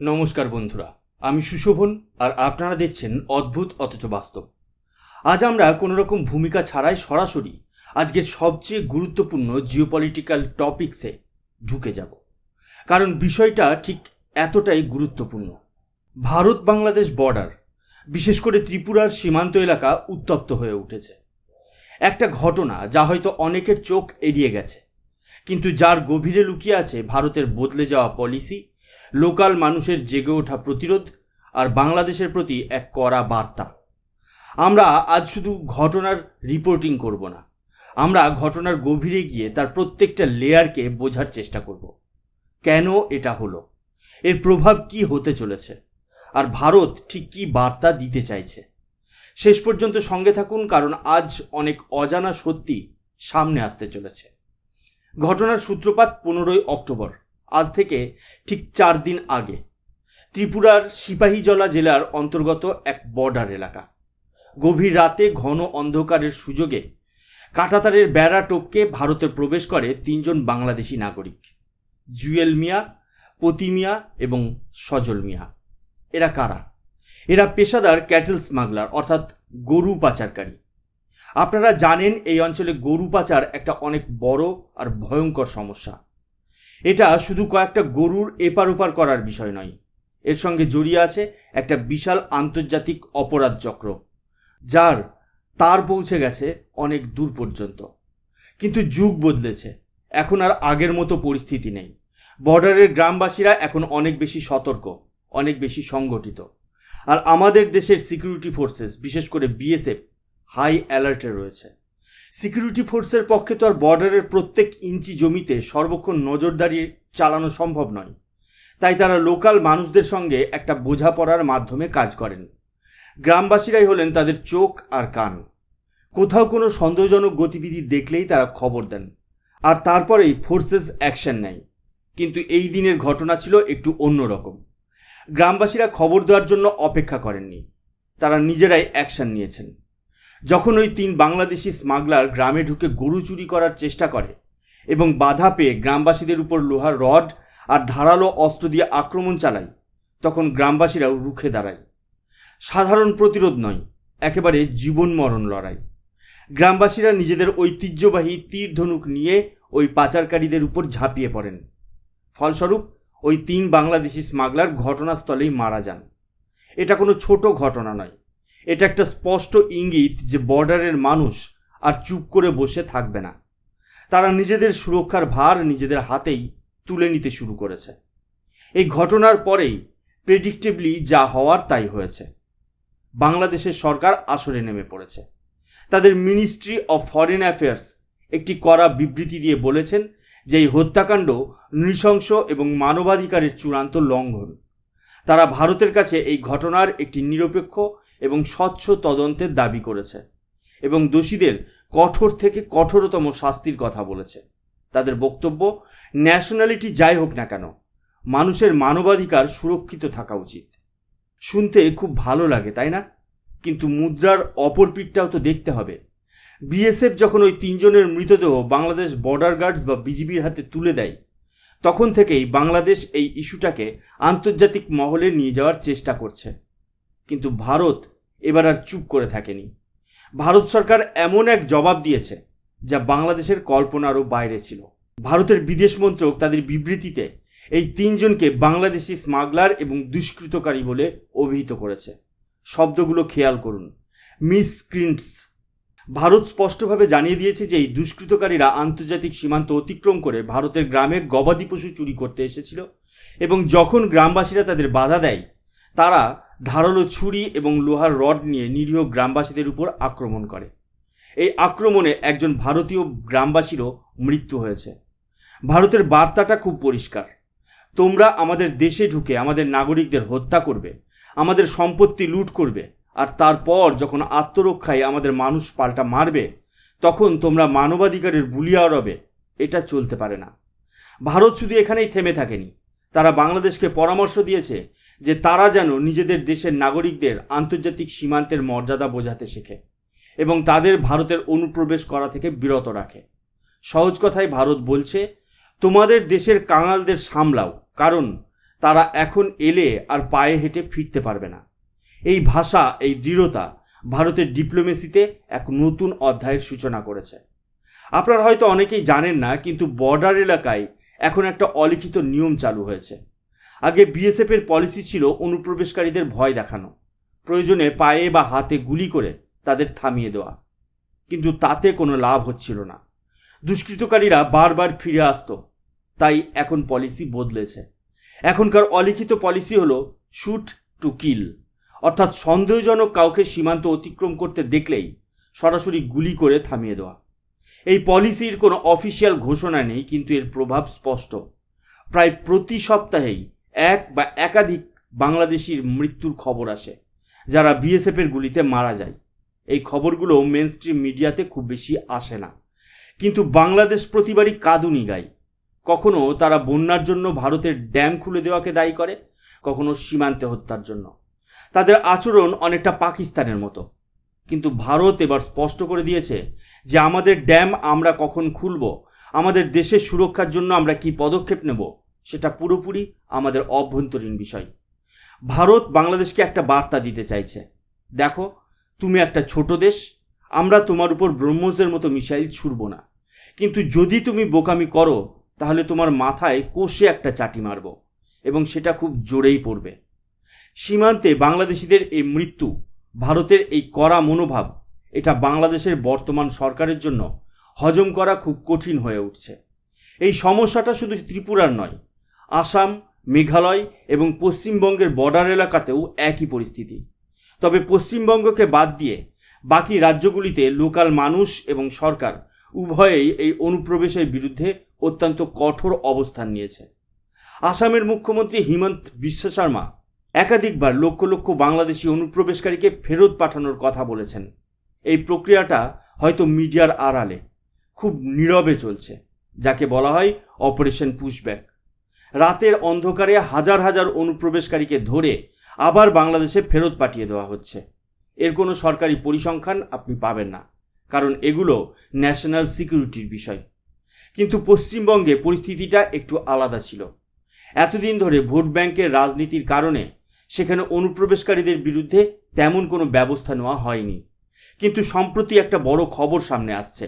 নমস্কার বন্ধুরা, আমি সুশোভন আর আপনারা দেখছেন অদ্ভুত অথচ বাস্তব। আজ আমরা কোনো রকম ভূমিকা ছাড়াই সরাসরি আজকের সবচেয়ে গুরুত্বপূর্ণ জিওপলিটিক্যাল টপিক্সে ঢুকে যাব। কারণ বিষয়টা ঠিক এতটাই গুরুত্বপূর্ণ। ভারত বাংলাদেশ বর্ডার বিশেষ করে ত্রিপুরার সীমান্ত এলাকা উত্তপ্ত হয়ে উঠেছে। একটা ঘটনা যা হয়তো অনেকের চোখ এড়িয়ে গেছে, কিন্তু যার গভীরে লুকিয়ে আছে ভারতের বদলে যাওয়া পলিসি লোকাল মানুষের জেগে ওঠা প্রতিরোধ আর বাংলাদেশের প্রতি এক কড়া বার্তা। আমরা আজ শুধু ঘটনার রিপোর্টিং করব না, আমরা ঘটনার গভীরে গিয়ে তার প্রত্যেকটা লেয়ারকে বোঝার চেষ্টা করব। কেন এটা হলো? এর প্রভাব কি হতে চলেছে? আর ভারত ঠিক কি বার্তা দিতে চাইছে? শেষ পর্যন্ত সঙ্গে থাকুন, কারণ আজ অনেক অজানা সত্যি সামনে আসতে চলেছে। ঘটনার সূত্রপাত পনেরোই অক্টোবর। আজ থেকে ঠিক চার দিন আগে ত্রিপুরার সিপাহীজলা জেলার অন্তর্গত এক বর্ডার এলাকা। গভীর রাতে ঘন অন্ধকারের সুযোগে কাঁটাতারের বেড়া টপকে ভারতে প্রবেশ করে তিনজন বাংলাদেশি নাগরিক, জুয়েল মিয়া, পতি মিয়া এবং সজল মিয়া। এরা কারা? এরা পেশাদার ক্যাটেল স্মাগলার, অর্থাৎ গরু পাচারকারী। আপনারা জানেন এই অঞ্চলে গরু পাচার একটা অনেক বড় আর ভয়ঙ্কর সমস্যা। এটা শুধু কয়েকটা গরুর এপার ওপার করার বিষয় নয়। এর সঙ্গে জড়িয়ে আছে একটা বিশাল আন্তর্জাতিক অপরাধ চক্র, যার তার পৌঁছে গেছে অনেক দূর পর্যন্ত। কিন্তু যুগ বদলেছে। এখন আর আগের মতো পরিস্থিতি নেই। বর্ডারের গ্রামবাসীরা এখন অনেক বেশি সতর্ক, অনেক বেশি সংগঠিত। আর আমাদের দেশের সিকিউরিটি ফোর্সেস বিশেষ করে বিএসএফ হাই অ্যালার্টে রয়েছে। সিকিউরিটি ফোর্সের পক্ষে তো আর বর্ডারের প্রত্যেক ইঞ্চি জমিতে সর্বক্ষণ নজরদারি চালানো সম্ভব নয়। তাই তারা লোকাল মানুষদের সঙ্গে একটা বোঝাপড়ার মাধ্যমে কাজ করেন। গ্রামবাসীরাই হলেন তাদের চোখ আর কান। কোথাও কোনো সন্দেহজনক গতিবিধি দেখলেই তারা খবর দেন। আর তারপরেই ফোর্সেস অ্যাকশন নেয়। কিন্তু এই দিনের ঘটনা ছিল একটু অন্যরকম গ্রামবাসীরা খবর দেওয়ার জন্য অপেক্ষা করেননি। তারা নিজেরাই অ্যাকশন নিয়েছেন। যখন ওই তিন বাংলাদেশি স্মাগলার গ্রামে ঢুকে গরু চুরি করার চেষ্টা করে এবং বাধা পেয়ে গ্রামবাসীদের উপর লোহার রড আর ধারালো অস্ত্র দিয়ে আক্রমণ চালায়, তখন গ্রামবাসীরাও রুখে দাঁড়ায়। সাধারণ প্রতিরোধ নয়, একেবারে জীবন মরণ লড়াই। গ্রামবাসীরা নিজেদের ঐতিহ্যবাহী তীর ধনুক নিয়ে ওই পাচারকারীদের উপর ঝাঁপিয়ে পড়েন। ফলস্বরূপ, ওই তিন বাংলাদেশি স্মাগলার ঘটনাস্থলেই মারা যান। এটা কোনো ছোট ঘটনা নয় এটা একটা স্পষ্ট ইঙ্গিত যে বর্ডারের মানুষ আর চুপ করে বসে থাকবে না। তারা নিজেদের সুরক্ষার ভার নিজেদের হাতেই তুলে নিতে শুরু করেছে। এই ঘটনার পরেই প্রেডিক্টেবলি যা হওয়ার তাই হয়েছে। বাংলাদেশের সরকার আসরে নেমে পড়েছে। তাদের মিনিস্ট্রি অফ ফরেন অ্যাফেয়ার্স একটি কড়া বিবৃতি দিয়ে বলেছেন যে এই হত্যাকাণ্ড নৃশংস এবং মানবাধিকারের চূড়ান্ত লঙ্ঘন। তারা ভারতের কাছে এই ঘটনার একটি নিরপেক্ষ এবং স্বচ্ছ তদন্তের দাবি করেছে এবং দোষীদের কঠোর থেকে কঠোরতম শাস্তির কথা বলেছে। তাদের বক্তব্য, ন্যাশনালিটি যাই হোক না কেন, মানুষের মানবাধিকার সুরক্ষিত থাকা উচিত। শুনতে খুব ভালো লাগে, তাই না? কিন্তু মুদ্রার অপর পিঠটাও তো দেখতে হবে। বিএসএফ যখন ওই তিনজনের মৃতদেহ বাংলাদেশ বর্ডার গার্ডস বা বিজিবির হাতে তুলে দেয় তখন থেকেই বাংলাদেশ এই ইস্যুটাকে আন্তর্জাতিক মহলে নিয়ে যাওয়ার চেষ্টা করছে। কিন্তু ভারত এবার আর চুপ করে থাকেনি। ভারত সরকার এমন এক জবাব দিয়েছে, যা বাংলাদেশের কল্পনারও বাইরে ছিল। ভারতের বিদেশ মন্ত্রক তাদের বিবৃতিতে এই তিনজনকে বাংলাদেশি স্মাগলার এবং দুষ্কৃতকারী বলে অভিহিত করেছে। শব্দগুলো খেয়াল করুন। মিসক্রিন্টস ভারত স্পষ্টভাবে জানিয়ে দিয়েছে যে এই দুষ্কৃতকারীরা আন্তর্জাতিক সীমান্ত অতিক্রম করে ভারতের গ্রামে গবাদি পশু চুরি করতে এসেছিল এবং যখন গ্রামবাসীরা তাদের বাধা দেয়, তারা ধারালো ছুরি এবং লোহার রড নিয়ে নিরীহ গ্রামবাসীদের উপর আক্রমণ করে। এই আক্রমণে একজন ভারতীয় গ্রামবাসীরও মৃত্যু হয়েছে। ভারতের বার্তাটা খুব পরিষ্কার। তোমরা আমাদের দেশে ঢুকে আমাদের নাগরিকদের হত্যা করবে, আমাদের সম্পত্তি লুট করবে আর তারপর যখন আত্মরক্ষায় আমাদের মানুষ পাল্টা মারবে, তখন তোমরা মানবাধিকারের বুলিয়া রবে এটা চলতে পারে না। ভারত শুধু এখানেই থেমে থাকেনি। তারা বাংলাদেশকে পরামর্শ দিয়েছে যে তারা যেন নিজেদের দেশের নাগরিকদের আন্তর্জাতিক সীমান্তের মর্যাদা বোঝাতে শেখে এবং তাদের ভারতের অনুপ্রবেশ করা থেকে বিরত রাখে। সহজ কথায় ভারত বলছে, তোমাদের দেশের কাঙালদের সামলাও, কারণ তারা এখন এলে আর পায়ে হেঁটে ফিরতে পারবে না। এই ভাষা, এই দৃঢ়তা ভারতের ডিপ্লোমেসিতে এক নতুন অধ্যায়ের সূচনা করেছে। আপনারা হয়তো অনেকেই জানেন না, কিন্তু বর্ডার এলাকায় এখন একটা অলিখিত নিয়ম চালু হয়েছে। আগে বিএসএফের পলিসি ছিল অনুপ্রবেশকারীদের ভয় দেখানো, প্রয়োজনে পায়ে বা হাতে গুলি করে তাদের থামিয়ে দেওয়া। কিন্তু তাতে কোনো লাভ হচ্ছিল না। দুষ্কৃতকারীরা বারবার ফিরে আসতো, তাই এখন পলিসি বদলেছে। এখনকার অলিখিত পলিসি হলো শুট টু কিল অর্থাৎ সন্দেহজনক কাউকে সীমান্ত অতিক্রম করতে দেখলেই সরাসরি গুলি করে থামিয়ে দেওয়া। এই পলিসির কোনো অফিসিয়াল ঘোষণা নেই, কিন্তু এর প্রভাব স্পষ্ট। প্রায় প্রতি সপ্তাহেই এক বা একাধিক বাংলাদেশির মৃত্যুর খবর আসে, যারা বিএসএফের গুলিতে মারা যায়। এই খবরগুলো মেন স্ট্রিম মিডিয়াতে খুব বেশি আসে না। কিন্তু বাংলাদেশ প্রতিবারই কাঁদুনি গায় কখনো তারা বন্যার জন্য ভারতের ড্যাম খুলে দেওয়াকে দায়ী করে, কখনো সীমান্তে হত্যার জন্য। তাদের আচরণ অনেকটা পাকিস্তানের মতো। কিন্তু ভারত এবার স্পষ্ট করে দিয়েছে যে আমাদের ড্যাম আমরা কখন খুলব, আমাদের দেশের সুরক্ষার জন্য আমরা কি পদক্ষেপ নেব, সেটা পুরোপুরি আমাদের অভ্যন্তরীণ বিষয়। ভারত বাংলাদেশকে একটা বার্তা দিতে চাইছে, দেখো, তুমি একটা ছোট দেশ, আমরা তোমার উপর ব্রহ্মসের মতো মিসাইল ছুড়ব না। কিন্তু যদি তুমি বোকামি করো, তাহলে তোমার মাথায় কষে একটা চাটি মারব এবং সেটা খুব জোরেই পড়বে। সীমান্তে বাংলাদেশিদের এই মৃত্যু, ভারতের এই কড়া মনোভাব, এটা বাংলাদেশের বর্তমান সরকারের জন্য হজম করা খুব কঠিন হয়ে উঠছে। এই সমস্যাটা শুধু ত্রিপুরার নয়, আসাম, মেঘালয় এবং পশ্চিমবঙ্গের বর্ডার এলাকাতেও একই পরিস্থিতি। তবে পশ্চিমবঙ্গকে বাদ দিয়ে বাকি রাজ্যগুলিতে লোকাল মানুষ এবং সরকার উভয়েই এই অনুপ্রবেশের বিরুদ্ধে অত্যন্ত কঠোর অবস্থান নিয়েছে। আসামের মুখ্যমন্ত্রী হিমন্ত বিশ্ব শর্মা একাধিকবার লক্ষ লক্ষ বাংলাদেশি অনুপ্রবেশকারীকে ফেরত পাঠানোর কথা বলেছেন। এই প্রক্রিয়াটা হয়তো মিডিয়ার আড়ালে, খুব নীরবে চলছে, যাকে বলা হয় অপারেশন পুশব্যাক। রাতের অন্ধকারে হাজার হাজার অনুপ্রবেশকারীকে ধরে আবার বাংলাদেশে ফেরত পাঠিয়ে দেওয়া হচ্ছে। এর কোনো সরকারি পরিসংখ্যান আপনি পাবেন না, কারণ এগুলো ন্যাশনাল সিকিউরিটির বিষয়। কিন্তু পশ্চিমবঙ্গে পরিস্থিতিটা একটু আলাদা ছিল। এতদিন ধরে ভোট ব্যাংকের রাজনীতির কারণে সেখানে অনুপ্রবেশকারীদের বিরুদ্ধে তেমন কোনো ব্যবস্থা নেওয়া হয়নি। কিন্তু সম্প্রতি একটা বড় খবর সামনে আসছে।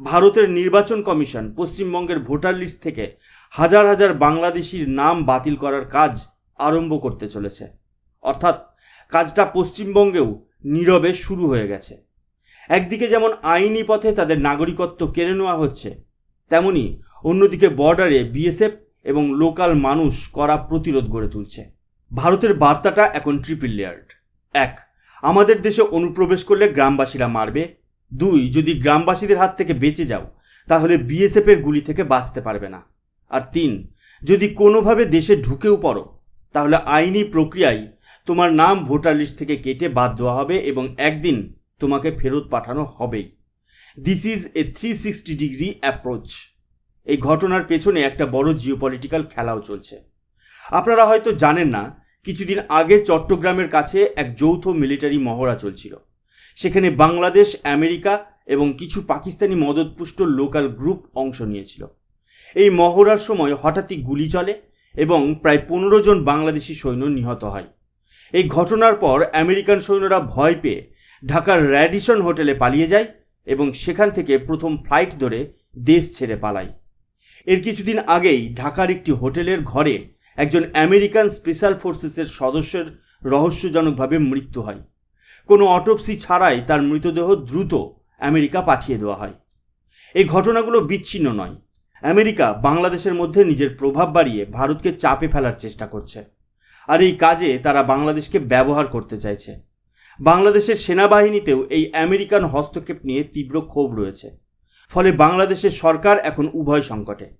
ভারতের নির্বাচন কমিশন পশ্চিমবঙ্গের ভোটার লিস্ট থেকে হাজার হাজার বাংলাদেশির নাম বাতিল করার কাজ আরম্ভ করতে চলেছে। অর্থাৎ কাজটা পশ্চিমবঙ্গেও নীরবে শুরু হয়ে গেছে। একদিকে যেমন আইনি পথে তাদের নাগরিকত্ব কেড়ে নেওয়া হচ্ছে, তেমনি অন্যদিকে বর্ডারে বিএসএফ এবং লোকাল মানুষ করা প্রতিরোধ গড়ে তুলছে। ভারতের বার্তাটা এখন ট্রিপল লেয়ার্ড এক, আমাদের দেশে অনুপ্রবেশ করলে গ্রামবাসীরা মারবে। দুই, যদি গ্রামবাসীদের হাত থেকে বেঁচে যাও, তাহলে বিএসএফের গুলি থেকে বাঁচতে পারবে না। আর তিন, যদি কোনোভাবে দেশে ঢুকেও পড়ো, তাহলে আইনি প্রক্রিয়ায় তোমার নাম ভোটার লিস্ট থেকে কেটে বাদ দেওয়া হবে এবং একদিন তোমাকে ফেরত পাঠানো হবেই। This is a three sixty degree approach এই ঘটনার পেছনে একটা বড় জিওপলিটিক্যাল খেলাও চলছে। আপনারা হয়তো জানেন না, কিছুদিন আগে চট্টগ্রামের কাছে এক যৌথ মিলিটারি মহড়া চলছিল। সেখানে বাংলাদেশ, আমেরিকা এবং কিছু পাকিস্তানি মদতপুষ্ট লোকাল গ্রুপ অংশ নিয়েছিল। এই মহড়ার সময় হঠাৎই গুলি চলে এবং প্রায় পনেরো জন বাংলাদেশি সৈন্য নিহত হয়। এই ঘটনার পর আমেরিকান সৈন্যরা ভয় পেয়ে ঢাকার র্যাডিসন হোটেলে পালিয়ে যায় এবং সেখান থেকে প্রথম ফ্লাইট ধরে দেশ ছেড়ে পালায়। এর কিছুদিন আগেই ঢাকার একটি হোটেলের ঘরে একজন আমেরিকান স্পেশাল ফোর্সেসের সদস্যের রহস্যজনকভাবে মৃত্যু হয়। কোনো অটোপসি ছাড়াই তার মৃতদেহ দ্রুত আমেরিকা পাঠিয়ে দেওয়া হয়। এই ঘটনাগুলো বিচ্ছিন্ন নয়। আমেরিকা বাংলাদেশের মধ্যে নিজের প্রভাব বাড়িয়ে ভারতকে চাপে ফেলার চেষ্টা করছে। আর এই কাজে তারা বাংলাদেশকে ব্যবহার করতে চাইছে। বাংলাদেশের সেনাবাহিনীতেও এই আমেরিকান হস্তক্ষেপ নিয়ে তীব্র ক্ষোভ রয়েছে। ফলে বাংলাদেশের সরকার এখন উভয় সংকটে।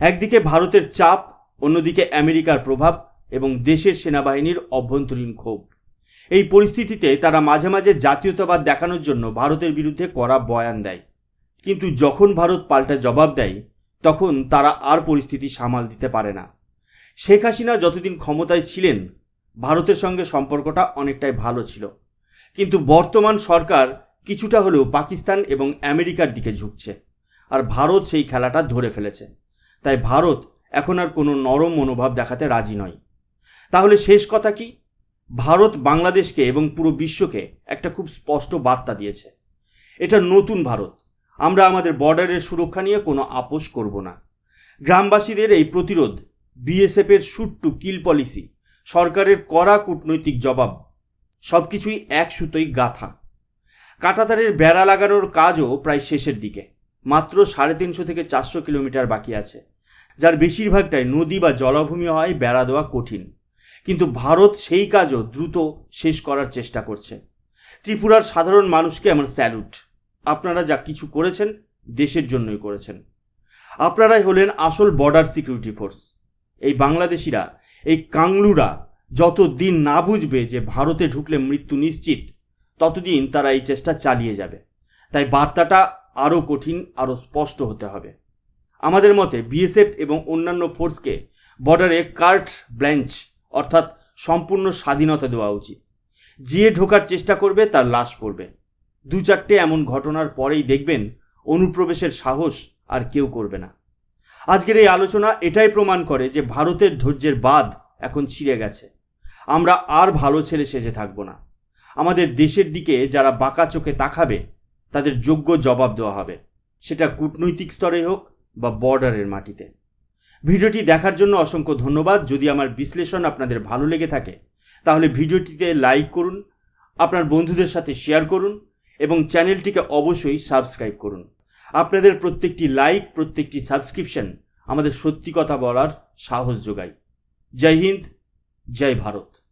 একদিকে ভারতের চাপ অন্যদিকে আমেরিকার প্রভাব এবং দেশের সেনাবাহিনীর অভ্যন্তরীণ ক্ষোভ। এই পরিস্থিতিতে তারা মাঝে মাঝে জাতীয়তাবাদ দেখানোর জন্য ভারতের বিরুদ্ধে কড়া বয়ান দেয়। কিন্তু যখন ভারত পাল্টা জবাব দেয়, তখন তারা আর পরিস্থিতি সামাল দিতে পারে না। শেখ হাসিনা যতদিন ক্ষমতায় ছিলেন, ভারতের সঙ্গে সম্পর্কটা অনেকটাই ভালো ছিল। কিন্তু বর্তমান সরকার কিছুটা হলেও পাকিস্তান এবং আমেরিকার দিকে ঝুঁকছে। আর ভারত সেই খেলাটা ধরে ফেলেছে। তাই ভারত এখন আর কোনো নরম মনোভাব দেখাতে রাজি নয়। তাহলে শেষ কথা কি? ভারত বাংলাদেশকে এবং পুরো বিশ্বকে একটা খুব স্পষ্ট বার্তা দিয়েছে। এটা নতুন ভারত। আমরা আমাদের বর্ডারের সুরক্ষা নিয়ে কোনো আপোষ করব না। গ্রামবাসীদের এই প্রতিরোধ বিএসএফের শুট টু কিল পলিসি সরকারের কড়া কূটনৈতিক জবাব সব কিছুই এক সুতোই গাথা। কাঁটাতারের বেড়া লাগানোর কাজও প্রায় শেষের দিকে। মাত্র সাড়ে তিনশো থেকে চারশো কিলোমিটার বাকি আছে। যার বেশিরভাগটাই নদী বা জলাভূমি হয়, বেড়া দেওয়া কঠিন। কিন্তু ভারত সেই কাজও দ্রুত শেষ করার চেষ্টা করছে। ত্রিপুরার সাধারণ মানুষকে আমার স্যালুট। আপনারা যা কিছু করেছেন, দেশের জন্যই করেছেন। আপনারাই হলেন আসল বর্ডার সিকিউরিটি ফোর্স এই বাংলাদেশিরা, এই কাংলুরা যত দিন না বুঝবে যে ভারতে ঢুকলে মৃত্যু নিশ্চিত, ততদিন তারা এই চেষ্টা চালিয়ে যাবে। তাই বার্তাটা আরও কঠিন, আরও স্পষ্ট হতে হবে। আমাদের মতে বিএসএফ এবং অন্যান্য ফোর্সকে বর্ডারে কার্ট ব্ল্যাঞ্চ অর্থাৎ সম্পূর্ণ স্বাধীনতা দেওয়া উচিত। যে ঢোকার চেষ্টা করবে তার লাশ পড়বে। দু চারটে এমন ঘটনার পরেই দেখবেন অনুপ্রবেশের সাহস আর কেউ করবে না। আজকের এই আলোচনা এটাই প্রমাণ করে যে ভারতের ধৈর্যের বাদ এখন ছিঁড়ে গেছে। আমরা আর ভালো ছেলে সেজে থাকব না। আমাদের দেশের দিকে যারা বাঁকা চোখে তাকাবে, তাদের যোগ্য জবাব দেওয়া হবে। সেটা কূটনৈতিক স্তরে হোক বা বর্ডারের মাটিতে। ভিডিওটি দেখার জন্য অসংখ্য ধন্যবাদ। যদি আমার বিশ্লেষণ আপনাদের ভালো লেগে থাকে, তাহলে ভিডিওটিতে লাইক করুন, আপনার বন্ধুদের সাথে শেয়ার করুন এবং চ্যানেলটিকে অবশ্যই সাবস্ক্রাইব করুন। আপনাদের প্রত্যেকটি লাইক, প্রত্যেকটি সাবস্ক্রিপশন আমাদের সত্যি কথা বলার সাহস যোগায়। জয় হিন্দ, জয় ভারত।